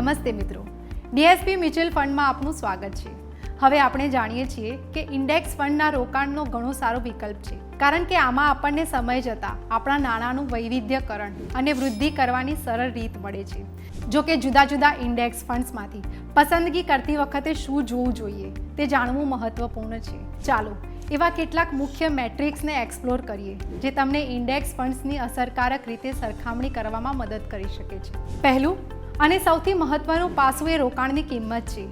નમસ્તે મિત્રો. DSP mutual ફંડમાં આપનું સ્વાગત છે. હવે આપણે જાણીએ છીએ કે ઇન્ડેક્સ ફંડના રોકાણનો ઘણો સારો વિકલ્પ છે. કારણ કે આમાં આપણને સમય જતાં આપણા નાણાંનું વૈવિધ્યકરણ અને વૃદ્ધિ કરવાની સરળ રીત મળે છે. જો કે જુદા જુદા ઇન્ડેક્સ ફંડ્સમાંથી પસંદગી કરતી વખતે શું જોવું જોઈએ તે જાણવું મહત્વપૂર્ણ છે. ચાલો, એવા કેટલાક મુખ્ય મેટ્રિક્સને એક્સપ્લોર કરીએ, જે તમને ઇન્ડેક્સ ફંડ્સની અસરકારક રીતે સરખામણી કરવામાં મદદ કરી શકે છે. પહેલું અને સૌથી મહત્વનું પાસું એ રોકાણની કિંમત છે.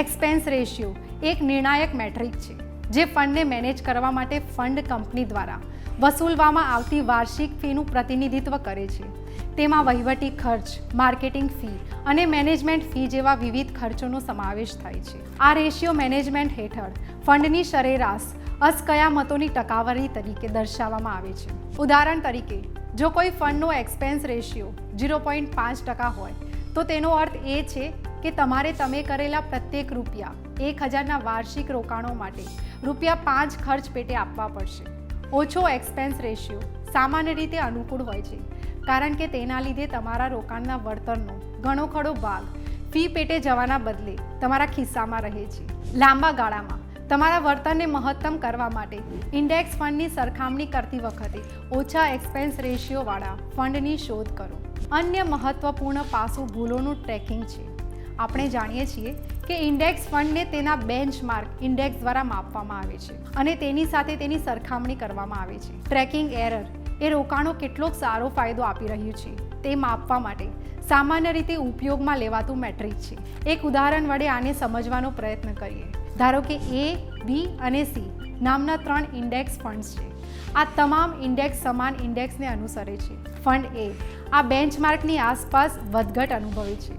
એક્સપેન્સ રેશિયો એક નિર્ણાયક મેટ્રિક છે, જે ફંડને મેનેજ કરવા માટે ફંડ કંપની દ્વારા વસૂલવામાં આવતી વાર્ષિક ફીનું પ્રતિનિધિત્વ કરે છે. તેમાં વહીવટી ખર્ચ, માર્કેટિંગ ફી અને મેનેજમેન્ટ ફી જેવા વિવિધ ખર્ચોનો સમાવેશ થાય છે. આ રેશિયો મેનેજમેન્ટ હેઠળ ફંડની સરેરાશ અસ્કયામતોની ટકાવારી તરીકે દર્શાવવામાં આવે છે. ઉદાહરણ તરીકે, જો કોઈ ફંડનો એક્સપેન્સ રેશિયો ઝીરો પોઈન્ટ પાંચ ટકા હોય તો તેનો અર્થ એ છે કે તમારે તમે કરેલા પ્રત્યેક રૂપિયા એક હજારના વાર્ષિક રોકાણો માટે રૂપિયા પાંચ ખર્ચ પેટે આપવા પડશે. ઓછો એક્સપેન્સ રેશિયો સામાન્ય રીતે અનુકૂળ હોય છે, કારણ કે તેના લીધે તમારા રોકાણના વળતરનો ઘણો ખડો ભાગ ફી પેટે જવાના બદલે તમારા ખિસ્સામાં રહે છે. લાંબા ગાળામાં તમારા વર્તનને મહત્તમ કરવા માટે ઇન્ડેક્સ ફંડની સરખામણી કરતી વખતે ઓછા એક્સપેન્સ રેશિયોવાળા ફંડની શોધ કરો. અન્ય મહત્વપૂર્ણ પાસું ભૂલોનું ટ્રેકિંગ છે. આપણે જાણીએ છીએ કે ઇન્ડેક્સ ફંડને તેના બેન્ચમાર્ક ઇન્ડેક્સ દ્વારા માપવામાં આવે છે અને તેની સાથે તેની સરખામણી કરવામાં આવે છે. ટ્રેકિંગ એરર એ રોકાણો કેટલોક સારો ફાયદો આપી રહ્યું છે. તે માપવા માટે સામાન્ય રીતે ઉપયોગમાં લેવાતું મેટ્રિક છે. એક ઉદાહરણ વડે આને સમજવાનો પ્રયત્ન કરીએ. ધારો કે એ બી અને સી નામના ત્રણ ઇન્ડેક્સ ફંડ્સ છે. આ તમામ ઇન્ડેક્સ સમાન ઇન્ડેક્સને અનુસરે છે. ફંડ એ આ બેન્ચમાર્કની આસપાસ વધઘટ અનુભવે છે.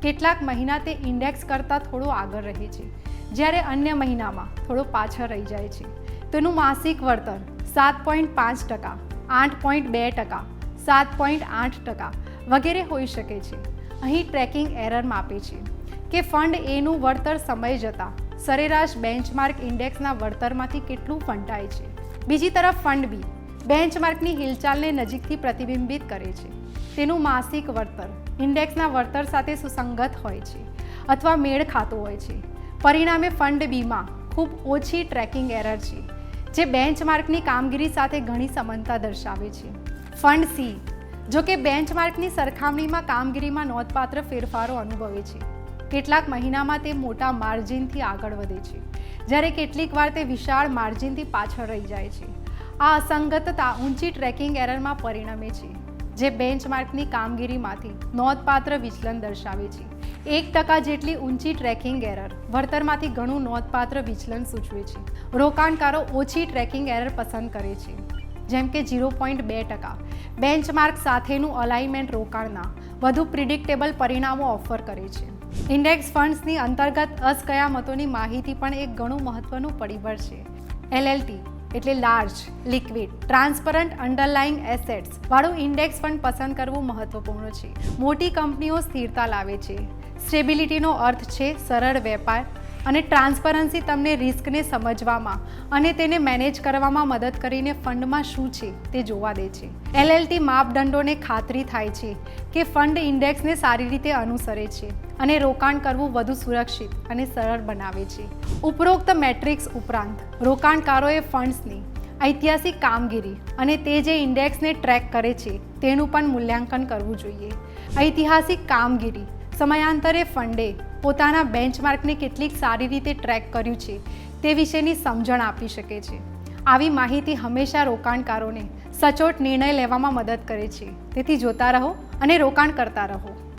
કેટલાક મહિના તે ઇન્ડેક્સ કરતાં થોડો આગળ રહે છે. જ્યારે અન્ય મહિનામાં થોડો પાછળ રહી જાય છે. તેનું માસિક વળતર સાત પોઈન્ટ પાંચ ટકા, આઠ પોઈન્ટ બે ટકા, સાત પોઈન્ટ આઠ ટકા વગેરે હોઈ શકે છે. અહીં ટ્રેકિંગ એરર માપે છે કે ફંડ એનું વળતર સમય જતાં સરેરાશ બેન્ચમાર્ક ઇન્ડેક્સના વળતરમાંથી કેટલું ફંટાય છે? બીજી તરફ ફંડ બી. બેન્ચમાર્કની હિલચાલને નજીકથી પ્રતિબિંબિત કરે છે. તેનું માસિક વળતર ઇન્ડેક્સના વળતર સાથે સુસંગત હોય છે અથવા મેળ ખાતું હોય છે. પરિણામે ફંડ બીમાં ખૂબ ઓછી ટ્રેકિંગ એરર છે, જે બેન્ચમાર્કની કામગીરી સાથે ઘણી સમાનતા દર્શાવે છે. Fund C. જો કે બેન્ચમાર્કની સરખામણીમાં કામગીરીમાં નોંધપાત્ર ફેરફારો અનુભવે છે. કેટલાક મહિનામાં તે મોટા માર્જિનથી આગળ વધે છે. જ્યારે કેટલીક વાર તે વિશાળ માર્જિનથી પાછળ રહી જાય છે. આ અસંગતતા ઊંચી ટ્રેકિંગ એરરમાં પરિણમે છે, જે બેન્ચમાર્કની કામગીરીમાંથી નોંધપાત્ર વિચલન દર્શાવે છે. એક ટકા જેટલી ઊંચી ટ્રેકિંગ એરર વળતરમાંથી ઘણું નોંધપાત્ર વિચલન સૂચવે છે. રોકાણકારો ઓછી ટ્રેકિંગ એરર પસંદ કરે છે, જેમ કે ઝીરો પોઈન્ટ બે ટકા. બેન્ચમાર્ક સાથેનું અલાઇનમેન્ટ રોકાણના વધુ પ્રિડિક્ટેબલ પરિણામો ઓફર કરે છે. ઇન્ડેક્સ ફંડ્સની અંતર્ગત અસ્કયામતોની માહિતી પણ એક ઘણું મહત્વનું પરિબળ છે. એલએલટી એટલે large, liquid, transparent, underlying assets વાળું ઇન્ડેક્સ ફંડ પસંદ કરવું મહત્વપૂર્ણ છે. મોટી કંપનીઓ સ્થિરતા લાવે છે. સ્ટેબિલિટીનો અર્થ છે સરળ વેપાર અને ટ્રાન્સપરન્સી તમને રિસ્કને સમજવામાં અને તેને મેનેજ કરવામાં મદદ કરીને ફંડમાં શું છે તે જોવા દે છે. એલએલટી માપદંડોને ખાતરી થાય છે કે ફંડ ઇન્ડેક્સને સારી રીતે અનુસરે છે અને રોકાણ કરવું વધુ સુરક્ષિત અને સરળ બનાવે છે. ઉપરોક્ત મેટ્રિક્સ ઉપરાંત, રોકાણકારોએ ફંડ્સની ઐતિહાસિક કામગીરી અને તે જે ઇન્ડેક્સને ટ્રેક કરે છે તેનું પણ મૂલ્યાંકન કરવું જોઈએ. ઐતિહાસિક કામગીરી સમયાંતરે ફંડે પોતાના બેન્ચમાર્કને કેટલીક સારી રીતે ટ્રેક કર્યું છે, તે વિશેની સમજણ આપી શકે છે. આવી માહિતી હંમેશા રોકાણકારોને સચોટ નિર્ણય લેવામાં મદદ કરે છે. તેથી જોતા રહો અને રોકાણ કરતા રહો.